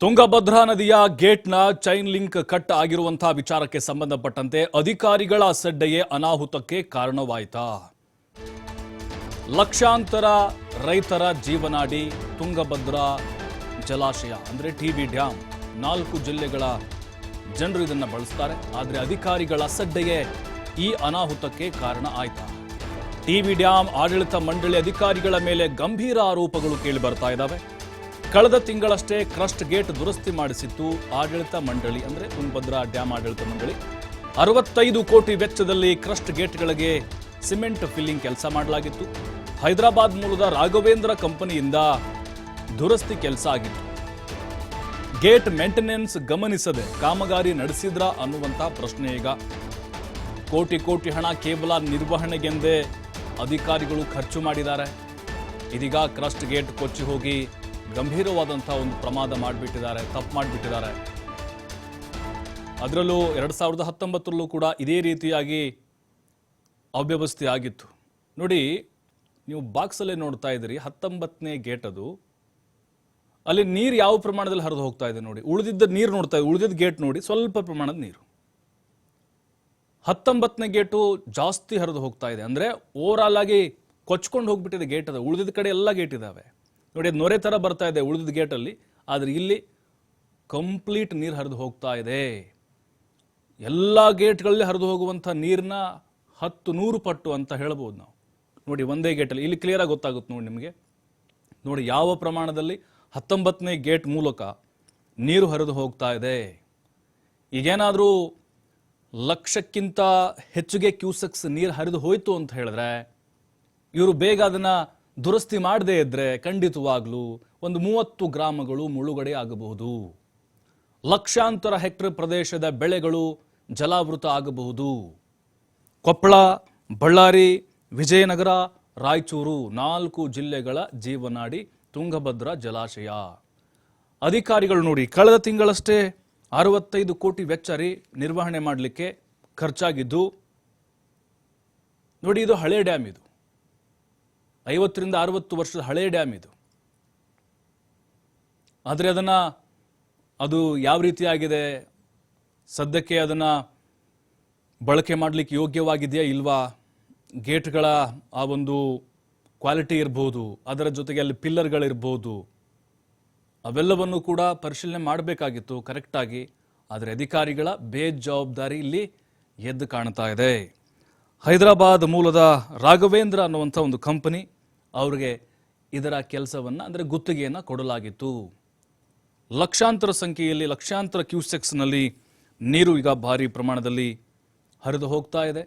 ತುಂಗಭದ್ರಾ ನದಿಯ ಗೇಟ್ನ chain link cut ಆಗಿರುವಂತಹ ವಿಚಾರಕ್ಕೆ ಸಂಬಂಧಪಟ್ಟಂತೆ ಅಧಿಕಾರಿಗಳ ಸಡ್ಡೆಯೇ ಅನಾಹುತಕ್ಕೆ ಕಾರಣವಾಯಿತಾ? ಲಕ್ಷಾಂತರ ರೈತರ ಜೀವನಾಡಿ ತುಂಗಭದ್ರಾ ಜಲಾಶಯ, ಅಂದ್ರೆ ಟಿಬಿ ಡ್ಯಾಮ್, ನಾಲ್ಕು ಜಿಲ್ಲೆಗಳ ಜನರು ಇದನ್ನು ಬಳಸ್ತಾರೆ. ಆದರೆ ಅಧಿಕಾರಿಗಳ ಸಡ್ಡೆಯೇ ಈ ಅನಾಹುತಕ್ಕೆ ಕಾರಣ ಆಯ್ತಾ? ಟಿಬಿ ಡ್ಯಾಮ್ ಆಡಳಿತ ಮಂಡಳಿ ಅಧಿಕಾರಿಗಳ ಮೇಲೆ ಗಂಭೀರ ಆರೋಪಗಳು ಕೇಳಿ ಬರ್ತಾ ಇದ್ದಾವೆ ಕಳೆದ ತಿಂಗಳಷ್ಟೇ ಕ್ರಸ್ಟ್ ಗೇಟ್ ದುರಸ್ತಿ ಮಾಡಿಸಿತ್ತು ಆಡಳಿತ ಮಂಡಳಿ ಅಂದ್ರೆ ತುಂಗಭದ್ರಾ ಡ್ಯಾಮ್ ಆಡಳಿತ ಮಂಡಳಿ. ಅರವತ್ತೈದು ಕೋಟಿ ವೆಚ್ಚದಲ್ಲಿ ಕ್ರಸ್ಟ್ ಗೇಟ್ಗಳಿಗೆ ಸಿಮೆಂಟ್ ಫಿಲ್ಲಿಂಗ್ ಕೆಲಸ ಮಾಡಲಾಗಿತ್ತು. ಹೈದರಾಬಾದ್ ಮೂಲದ ರಾಘವೇಂದ್ರ ಕಂಪನಿಯಿಂದ ದುರಸ್ತಿ ಕೆಲಸ ಆಗಿತ್ತು. ಗೇಟ್ ಮೇಂಟೆನೆನ್ಸ್ ಗಮನಿಸದೆ ಕಾಮಗಾರಿ ನಡೆಸಿದ್ರ ಅನ್ನುವಂತಹ ಪ್ರಶ್ನೆ ಈಗ. ಕೋಟಿ ಕೋಟಿ ಹಣ ಕೇವಲ ನಿರ್ವಹಣೆಗೆಂದೇ ಅಧಿಕಾರಿಗಳು ಖರ್ಚು ಮಾಡಿದ್ದಾರೆ. ಇದೀಗ ಕ್ರಸ್ಟ್ ಗೇಟ್ ಕೊಚ್ಚಿ ಹೋಗಿ ಗಂಭೀರವಾದಂಥ ಒಂದು ಪ್ರಮಾದ ಮಾಡಿಬಿಟ್ಟಿದ್ದಾರೆ, ತಪ್ಪು ಮಾಡಿಬಿಟ್ಟಿದ್ದಾರೆ. ಅದರಲ್ಲೂ ಎರಡು ಸಾವಿರದ ಹತ್ತೊಂಬತ್ತರಲ್ಲೂ ಕೂಡ ಇದೇ ರೀತಿಯಾಗಿ ಅವ್ಯವಸ್ಥೆ ಆಗಿತ್ತು ನೋಡಿ, ನೀವು ಬಾಕ್ಸಲ್ಲೇ ನೋಡ್ತಾ ಇದ್ದೀರಿ, ಹತ್ತೊಂಬತ್ತನೇ ಗೇಟ್ ಅದು. ಅಲ್ಲಿ ನೀರು ಯಾವ ಪ್ರಮಾಣದಲ್ಲಿ ಹರಿದು ಹೋಗ್ತಾ ಇದೆ ನೋಡಿ. ಉಳಿದಿದ್ದ ನೀರು ನೋಡ್ತಾ ಇದೆ ಉಳಿದಿದ್ದ ಗೇಟ್ ನೋಡಿ, ಸ್ವಲ್ಪ ಪ್ರಮಾಣದ ನೀರು. ಹತ್ತೊಂಬತ್ತನೇ ಗೇಟು ಜಾಸ್ತಿ ಹರಿದು ಹೋಗ್ತಾ ಇದೆ. ಅಂದರೆ ಓವರ್ ಓವರಾಲ್ ಆಗಿ ಕೊಚ್ಕೊಂಡು ಹೋಗ್ಬಿಟ್ಟಿದೆ ಗೇಟ್ ಅದು. ಉಳಿದಿದ್ದ ಕಡೆ ಎಲ್ಲ ಗೇಟ್ ಇದಾವೆ ನೋಡಿ, ಅದು ನೊರೆ ತರ ಬರ್ತಾ ಇದೆ ಉಳಿದ ಗೇಟಲ್ಲಿ ಆದರೆ ಇಲ್ಲಿ ಕಂಪ್ಲೀಟ್ ನೀರು ಹರಿದು ಹೋಗ್ತಾ ಇದೆ. ಎಲ್ಲ ಗೇಟ್ಗಳಲ್ಲಿ ಹರಿದು ಹೋಗುವಂಥ ನೀರನ್ನ ಹತ್ತು ನೂರು ಪಟ್ಟು ಅಂತ ಹೇಳ್ಬೋದು ನಾವು. ನೋಡಿ, ಒಂದೇ ಗೇಟಲ್ಲಿ ಇಲ್ಲಿ ಕ್ಲಿಯರಾಗಿ ಗೊತ್ತಾಗುತ್ತೆ ನೋಡಿ ನಿಮಗೆ. ನೋಡಿ, ಯಾವ ಪ್ರಮಾಣದಲ್ಲಿ ಹತ್ತೊಂಬತ್ತನೇ ಗೇಟ್ ಮೂಲಕ ನೀರು ಹರಿದು ಹೋಗ್ತಾ ಇದೆ. ಈಗೇನಾದರೂ ಲಕ್ಷಕ್ಕಿಂತ ಹೆಚ್ಚಿಗೆ ಕ್ಯೂಸೆಕ್ಸ್ ನೀರು ಹರಿದು ಹೋಯ್ತು ಅಂತ ಹೇಳಿದ್ರೆ ಇವರು ಬೇಗ ಅದನ್ನ ದುರಸ್ತಿ ಮಾಡದೇ ಇದ್ದರೆ ಖಂಡಿತವಾಗ್ಲೂ ಒಂದು ಮೂವತ್ತು ಗ್ರಾಮಗಳು ಮುಳುಗಡೆ ಆಗಬಹುದು. ಲಕ್ಷಾಂತರ ಹೆಕ್ಟರ್ ಪ್ರದೇಶದ ಬೆಳೆಗಳು ಜಲಾವೃತ ಆಗಬಹುದು. ಕೊಪ್ಪಳ, ಬಳ್ಳಾರಿ, ವಿಜಯನಗರ, ರಾಯಚೂರು ನಾಲ್ಕು ಜಿಲ್ಲೆಗಳ ಜೀವನಾಡಿ ತುಂಗಭದ್ರಾ ಜಲಾಶಯ. ಅಧಿಕಾರಿಗಳು ನೋಡಿ, ಕಳೆದ ತಿಂಗಳಷ್ಟೇ ಅರವತ್ತೈದು ಕೋಟಿ ವೆಚ್ಚ ರೀ ನಿರ್ವಹಣೆ ಮಾಡಲಿಕ್ಕೆ ಖರ್ಚಾಗಿದ್ದು, ನೋಡಿ ಇದು ಹಳೆ ಡ್ಯಾಮ್ ಇದು. ಐವತ್ತರಿಂದ ಅರವತ್ತು ವರ್ಷದ ಹಳೆಯ ಡ್ಯಾಮ್ ಇದು. ಆದರೆ ಅದನ್ನು ಅದು ಯಾವ ರೀತಿಯಾಗಿದೆ ಸದ್ಯಕ್ಕೆ ಅದನ್ನು ಬಳಕೆ ಮಾಡಲಿಕ್ಕೆ ಯೋಗ್ಯವಾಗಿದೆಯಾ ಇಲ್ವಾ? ಗೇಟ್ಗಳ ಆ ಒಂದು ಕ್ವಾಲಿಟಿ ಇರ್ಬೋದು, ಅದರ ಜೊತೆಗೆ ಅಲ್ಲಿ ಪಿಲ್ಲರ್ಗಳಿರ್ಬೋದು, ಅವೆಲ್ಲವನ್ನು ಕೂಡ ಪರಿಶೀಲನೆ ಮಾಡಬೇಕಾಗಿತ್ತು ಕರೆಕ್ಟಾಗಿ ಆದರೆ ಅಧಿಕಾರಿಗಳ ಬೇಜವಾಬ್ದಾರಿ ಇಲ್ಲಿ ಎದ್ದು ಕಾಣ್ತಾ ಇದೆ. ಹೈದರಾಬಾದ್ ಮೂಲದ ರಾಘವೇಂದ್ರ ಅನ್ನುವಂಥ ಒಂದು ಕಂಪನಿ ಅವರಿಗೆ ಇದರ ಕೆಲಸವನ್ನು ಅಂದರೆ ಗುತ್ತಿಗೆಯನ್ನು ಕೊಡಲಾಗಿತ್ತು. ಲಕ್ಷಾಂತರ ಸಂಖ್ಯೆಯಲ್ಲಿ ಲಕ್ಷಾಂತರ ಕ್ಯೂಸೆಕ್ಸ್ನಲ್ಲಿ ನೀರು ಈಗ ಭಾರಿ ಪ್ರಮಾಣದಲ್ಲಿ ಹರಿದು ಹೋಗ್ತಾ ಇದೆ.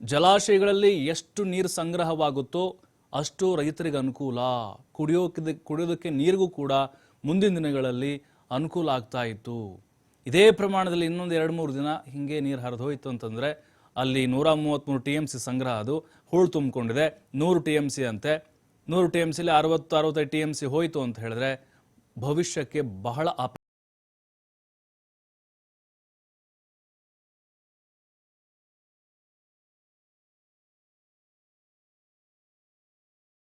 ಜಲಾಶಯಗಳಲ್ಲಿ ಎಷ್ಟು ನೀರು ಸಂಗ್ರಹವಾಗುತ್ತೋ ಅಷ್ಟು ರೈತರಿಗೆ ಅನುಕೂಲ. ಕುಡಿಯೋಕೆ ಕುಡಿಯೋದಕ್ಕೆ ನೀರಿಗೂ ಕೂಡ ಮುಂದಿನ ದಿನಗಳಲ್ಲಿ ಅನುಕೂಲ ಆಗ್ತಾ ಇತ್ತು. ಇದೇ ಪ್ರಮಾಣದಲ್ಲಿ ಇನ್ನೊಂದು ಎರಡು ಮೂರು ದಿನ ಹಿಂಗೆ ನೀರು ಹರಿದು ಹೋಯಿತು ಅಂತಂದರೆ ಅಲ್ಲಿ ನೂರ ಮೂವತ್ತ್ಮೂರು ಟಿ ಎಂ ಸಿ ಸಂಗ್ರಹ ಅದು ಹೂಳು ತುಂಬಿಕೊಂಡಿದೆ. ನೂರು ಟಿ ಎಂ ಸಿ ಅಂತೆ. ನೂರು ಟಿ ಎಂ ಸಿಲಿ ಅರವತ್ತು, ಅರವತ್ತೈದು ಟಿ ಎಂ ಸಿ ಹೋಯಿತು ಅಂತ ಹೇಳಿದ್ರೆ ಭವಿಷ್ಯಕ್ಕೆ ಬಹಳ ಅಪ